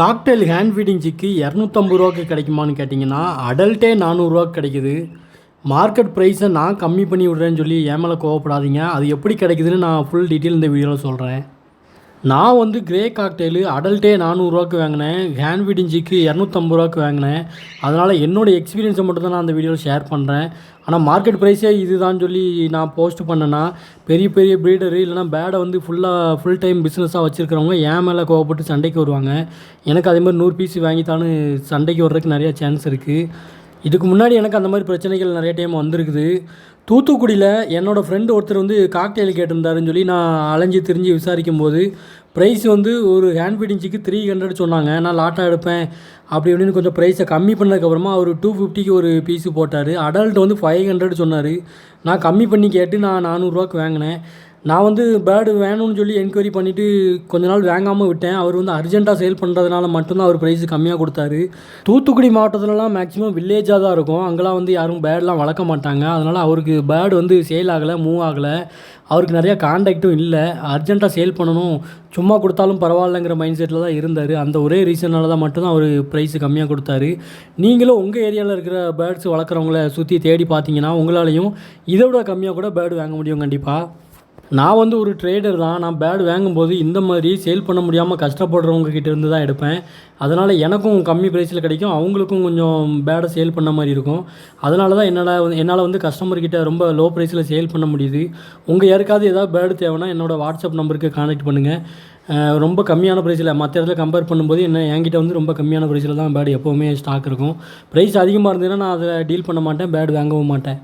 Cocktail hand feeding சிக்கு இரநூத்தம்பது ரூபாய்க்கு கிடைக்குமான்னு கேட்டிங்கன்னா அடல்ட்டே நானூறுரூவாக்கு கிடைக்குது. மார்க்கெட் ப்ரைஸை நான் கம்மி பண்ணி விட்றேன்னு சொல்லி ஏன் மேலே கோவப்படாதீங்க. அது எப்படி கிடைக்குதுன்னு நான் ஃபுல் டீட்டெயில் இந்த வீடியோவில் சொல்கிறேன் நான் வந்து கிரே காக்டெயிலு அடல்ட்டே நானூறுரூவாக்கு வாங்கினேன். ஹேண்ட் விடிஞ்சிக்கு இரநூத்தம்பது ரூபாய்க்கு வாங்கினேன். அதனால் என்னோடய எக்ஸ்பீரியன்ஸை மட்டும் தான் நான் அந்த வீடியோவில் ஷேர் பண்ணுறேன் ஆனால் மார்க்கெட் ப்ரைஸே இதுதான் சொல்லி நான் போஸ்ட் பண்ணேன்னா பெரிய பெரிய ப்ரீடரு இல்லைனா பேடை வந்து ஃபுல்லாக ஃபுல் டைம் பிஸ்னஸாக வச்சுருக்கிறவங்க ஏன் மேலே கோவப்பட்டு சண்டைக்கு வருவாங்க. எனக்கு அதே மாதிரி நூறு பீஸ் வாங்கித்தான்னு சண்டைக்கு வர்றதுக்கு நிறையா சான்ஸ் இருக்குது இதுக்கு முன்னாடி எனக்கு அந்த மாதிரி பிரச்சனைகள் நிறைய டைம் வந்திருக்குது. தூத்துக்குடியில் என்னோடய ஃப்ரெண்டு ஒருத்தர் வந்து காக்டெயில் கேட்டிருந்தாருன்னு சொல்லி நான் அலைஞ்சு திரிஞ்சு விசாரிக்கும் போது ப்ரைஸ் வந்து ஒரு ஹேண்ட் ஃபீடிங்ஸுக்கு த்ரீ ஹண்ட்ரட் சொன்னாங்க. நான் லாட்டாக எடுப்பேன் அப்படி இப்படின்னு கொஞ்சம் ப்ரைஸை கம்மி பண்ணதுக்கப்புறமா அவர் டூ ஃபிஃப்டிக்கு ஒரு பீஸு போட்டார். அடல்ட் வந்து ஃபைவ் ஹண்ட்ரட் சொன்னார். நான் கம்மி பண்ணி கேட்டு நான் நானூறுரூவாக்கு வாங்கினேன். நான் வந்து பேர்டு வேணும்னு சொல்லி என்கொயரி பண்ணிவிட்டு கொஞ்ச நாள் வாங்காமல் விட்டேன். அவர் வந்து அர்ஜென்ட்டாக சேல் பண்ணுறதுனால மட்டும்தான் அவர் ப்ரைஸ் கம்மியாக கொடுத்தாரு. தூத்துக்குடி மாவட்டத்துலலாம் மேக்ஸிமம் வில்லேஜாக தான் இருக்கும். அங்கெல்லாம் வந்து யாரும் பேர்டெலாம் வளர்க்க மாட்டாங்க. அதனால் அவருக்கு பேர்டு வந்து சேல் ஆகலை மூவ் ஆகலை. அவருக்கு நிறையா காண்டாக்டும் இல்லை. அர்ஜென்ட்டாக சேல் பண்ணணும். சும்மா கொடுத்தாலும் பரவாயில்லைங்கிற மைண்ட் செட்டில் தான் இருந்தார். அந்த ஒரே ரீசனால தான் மட்டும்தான் அவர் ப்ரைஸ் கம்மியாக கொடுத்தாரு. நீங்களும் உங்கள் ஏரியாவில் இருக்கிற பேர்ட்ஸ் வளர்க்குறவங்கள சுற்றி தேடி பார்த்தீங்கன்னா உங்களாலையும் இதை விட கம்மியாக கூட பேர்டு வாங்க முடியும் கண்டிப்பாக நான் வந்து ஒரு ட்ரேடர் தான். நான் பேட் வாங்கும்போது இந்த மாதிரி சேல் பண்ண முடியாமல் கஷ்டப்படுறவங்க கிட்ட இருந்து தான் எடுப்பேன். அதனால் எனக்கும் கம்மி ப்ரைஸில் கிடைக்கும். அவங்களுக்கும் கொஞ்சம் பேடை சேல் பண்ண மாதிரி இருக்கும். அதனால தான் என்னால் என்னால் வந்து கஸ்டமர் கிட்ட ரொம்ப லோ ப்ரைஸில் சேல் பண்ண முடியுது. உங்கள் யாருக்காவது ஏதாவது பேடு தேவைன்னா என்னோடய வாட்ஸ்அப் நம்பருக்கு கான்டெக்ட் பண்ணுங்கள் ரொம்ப கம்மியான ப்ரைஸில் மற்ற இடத்துல கம்பேர் பண்ணும்போது என்ன என்கிட்ட வந்து ரொம்ப கம்மியான ப்ரைஸில் தான் பேடு எப்போவுமே ஸ்டாக் இருக்கும். ப்ரைஸ் அதிகமாக இருந்ததுன்னா நான் அதை டீல் பண்ண மாட்டேன் பேடு வாங்கவும் மாட்டேன்.